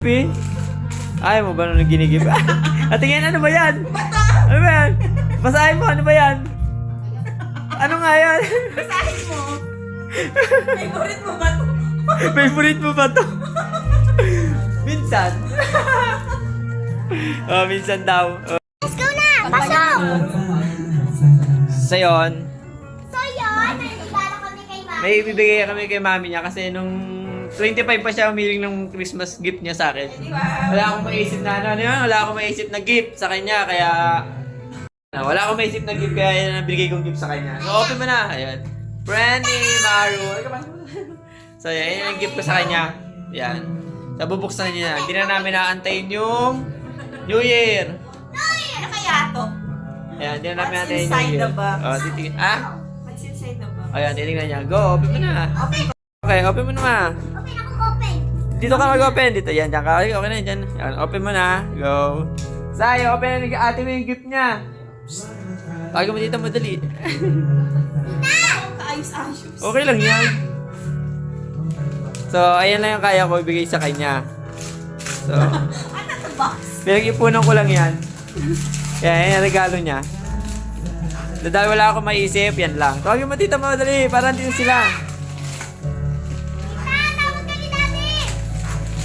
Pi? Ayaw mo ba nung ginigip? At tingin, ano ba yan? Ano ba yan? Basahin mo, ano ba yan? Ano nga yan? Basahin mo. Favorite mo ba to? Favorite mo ba to? minsan. oh, minsan daw. Oh. Let's go na! Pasok! So, yun. So yun. May ibibigay kami kay mami niya kasi nung 25 pa siya humiling ng Christmas gift niya sa akin. Wala akong maisip na ano, ano yun? Wala akong maisip na gift sa kanya, kaya... Ah, wala akong maisip na gift, kaya yan ang binigay kong gift sa kanya. So, open mo na. Ayan. Brandy, Maru. So, yan, yan yung gift ko sa kanya. Yan. So, bubuksan niya na. Hindi na namin naantayin yung New Year. Ay, ano kaya to? Ayan, hindi na namin What's naantayin yung inside New Year. the box? Oh, titingin. Ah? What's inside the box? Ayan, titingnan niya. Go, open mo na. Okay. Okay, open mo na. ma. Open ako open. Dito ka mag-open. Dito, yan, dyan ka. Okay, okay na yan, dyan. Yan, open mo na. Go. Sayo, open na ni ate mo yung gift niya. Pagod mo dito, madali. Kaayos-ayos. Okay lang yan. So, ayan lang yung kaya ko ibigay sa kanya. So, Ano to box? pinag-ipunan ko lang yan. Yan, yan yung regalo niya. Dahil wala akong maisip, yan lang. Tawagin mo tita mo, dali, para dito sila.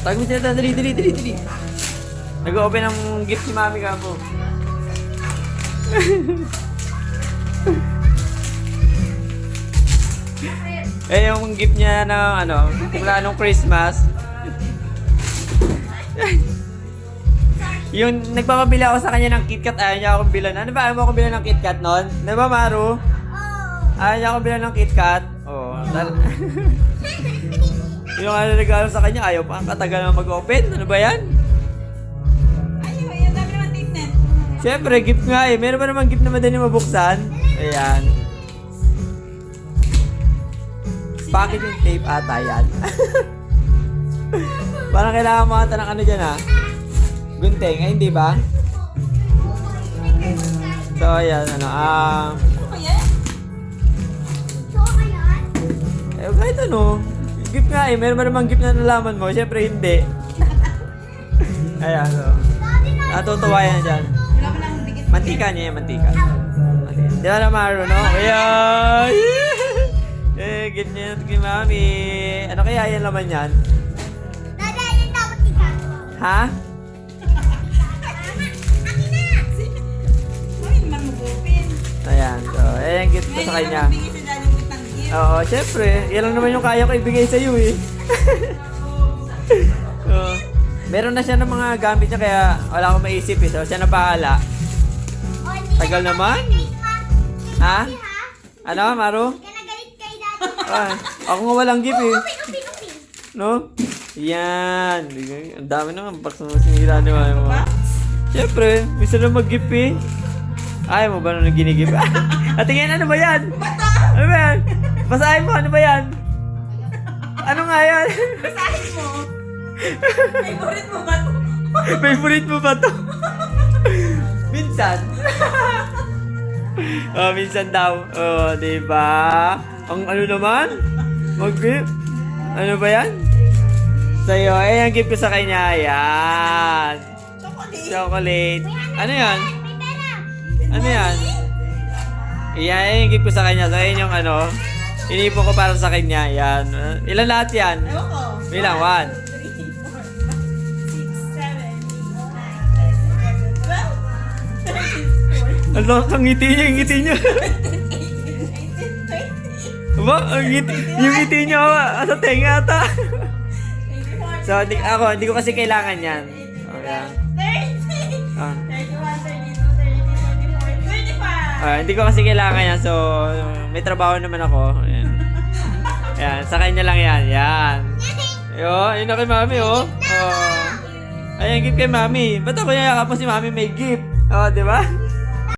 Tawagin mo tita, dali, dali, dali, dali. Nag-open ng gift si mami ka po. eh, yung gift niya na ano, simula nung Christmas. yung nagpapabili ako sa kanya ng KitKat, ayaw niya akong bilan. Ano ba, ayaw mo akong bilan ng KitKat noon? Di ba, Maru? Ayaw niya akong bilan ng KitKat. Oo. Oh, yung ano regalo sa kanya, ayaw pa. Ang katagal na mag-open. Ano ba yan? Ay, ay, ang dami naman tape net. Siyempre, gift nga eh. Meron ba naman gift na madali mabuksan? Ayan. Packaging tape ata yan. Parang kailangan mo ata ng ano dyan ah. Gunting, ay hindi ba? So, ayan, ano, ah... Ayan. eh, kahit ano, gift nga eh. Meron ba naman gift na nalaman mo? Siyempre, hindi. ayan, so. Natutuwa yan dyan. Mantika niya yung mantika. Di ba na Maru, no? Kaya... eh, ganyan kay mami. Ano kaya yan laman yan? Daddy, ayan dapat ikaw. Ha? Ayan. So, ayan gift ko sa kanya. Oo, syempre. Yan lang naman yung kaya ko ibigay sa iyo eh. so, meron na siya ng mga gamit niya kaya wala akong maisip eh. So, siya na bahala. Tagal na naman. Ha? Ano, Maru? Na. Ah, ako nga walang gift eh. No? Yan. Ang dami naman. Box mo sinira ni mami mo. Siyempre, gusto na mag-gift eh. Ayaw mo ba nung ginigip? At tingin, ano ba yan? Ano ba yan? Basahin mo, ano ba yan? Ano nga yan? Basahin mo. Favorite mo ba to? Favorite mo ba to? minsan. oh, minsan daw. Oh, di ba? Ang ano naman? Mag-gift? Ano ba yan? Sa'yo, eh, ang gift ko sa kanya, yan. Chocolate. Chocolate. Ano yan? May pera. Ano yan? Yan, yan yung gift ko sa kanya. So, yan yung ano, inipon ko para sa kanya. Yan. Uh, ilan lahat yan? Ewan ko. Bilang, one. 3, 4, 5, 6, 7, 8, 9, 10, 11, 12, 13, 14, Ang laki ang ngiti niya, yung ngiti niya. 18, 19, 20, Ba? Ang ngiti, yung ngiti niya, ah, sa tenga ata. 24, so, hindi, ako, hindi ko kasi kailangan yan. Okay. 30, Ah. 31, 32, 33, 24, 25. Ah, hindi ko kasi kailangan yan. So, may trabaho naman ako. Ayan. Ayan, sa kanya lang yan. Yan. Yo, yun na kay mami, oh. Oh. Ayan, gift kay mami. Ba't ako yayakap mo si mami may gift? Oh, di ba?